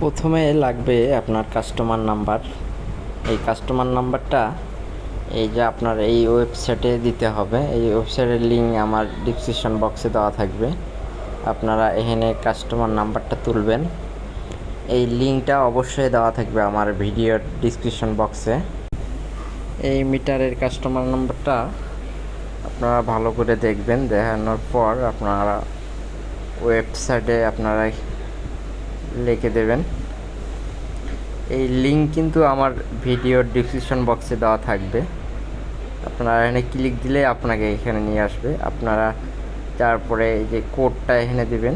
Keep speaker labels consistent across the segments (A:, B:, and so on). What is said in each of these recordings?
A: প্রথমে লাগবে আপনার কাস্টমার নাম্বার এই কাস্টমার নাম্বারটা এই যে আপনার এই ওয়েবসাইটে দিতে হবে। এই ওয়েবসাইটের লিঙ্ক আমার ডিসক্রিপশন বক্সে দেওয়া থাকবে। আপনারা এখানে কাস্টমার নাম্বারটা তুলবেন। এই লিঙ্কটা অবশ্যই দেওয়া থাকবে আমার ভিডিওর ডিসক্রিপশন বক্সে এই মিটারের কাস্টমার নাম্বারটা আপনারা ভালো করে দেখবেন। দেখানোর পর আপনারা ওয়েবসাইটে আপনারা লিখে দেবেন। এই লিঙ্ক কিন্তু আমার ভিডিওর ডিসক্রিপশন বক্সে দেওয়া থাকবে। আপনারা এখানে ক্লিক দিলে আপনাকে এখানে নিয়ে আসবে। আপনারা তারপরে এই যে কোডটা এখানে দিবেন।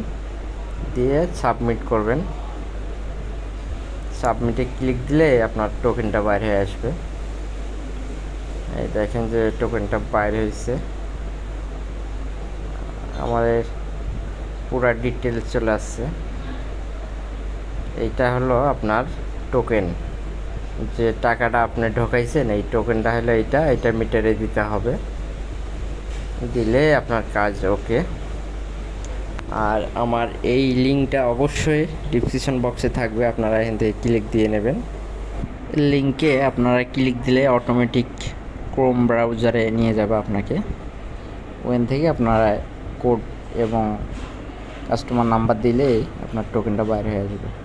A: দিয়ে সাবমিট করবেন। সাবমিটে ক্লিক দিলে আপনার টোকেনটা বাইর হয়ে আসবে। এই দেখেন যে টোকেনটা বাইর হয়েছে। আমাদের পুরা ডিটেলস চলে আসছে। এইটা হলো আপনার টোকেন যে টাকাটা আপনি ঢোকাইছেন, এই টোকেনটা হলো এইটা এটা মিটারে দিতে হবে। দিলে আপনার কাজ ওকে আর আমার এই লিঙ্কটা অবশ্যই ডিসক্রিপশন বক্সে থাকবে, আপনারা এখান থেকে ক্লিক দিয়ে নেবেন। লিঙ্কে আপনারা ক্লিক দিলে অটোমেটিক ক্রোম ব্রাউজারে নিয়ে যাবে আপনাকে। ওখান থেকে আপনারা কোড এবং কাস্টমার নাম্বার দিলেই আপনার টোকেনটা বাইরে হয়ে যাবে।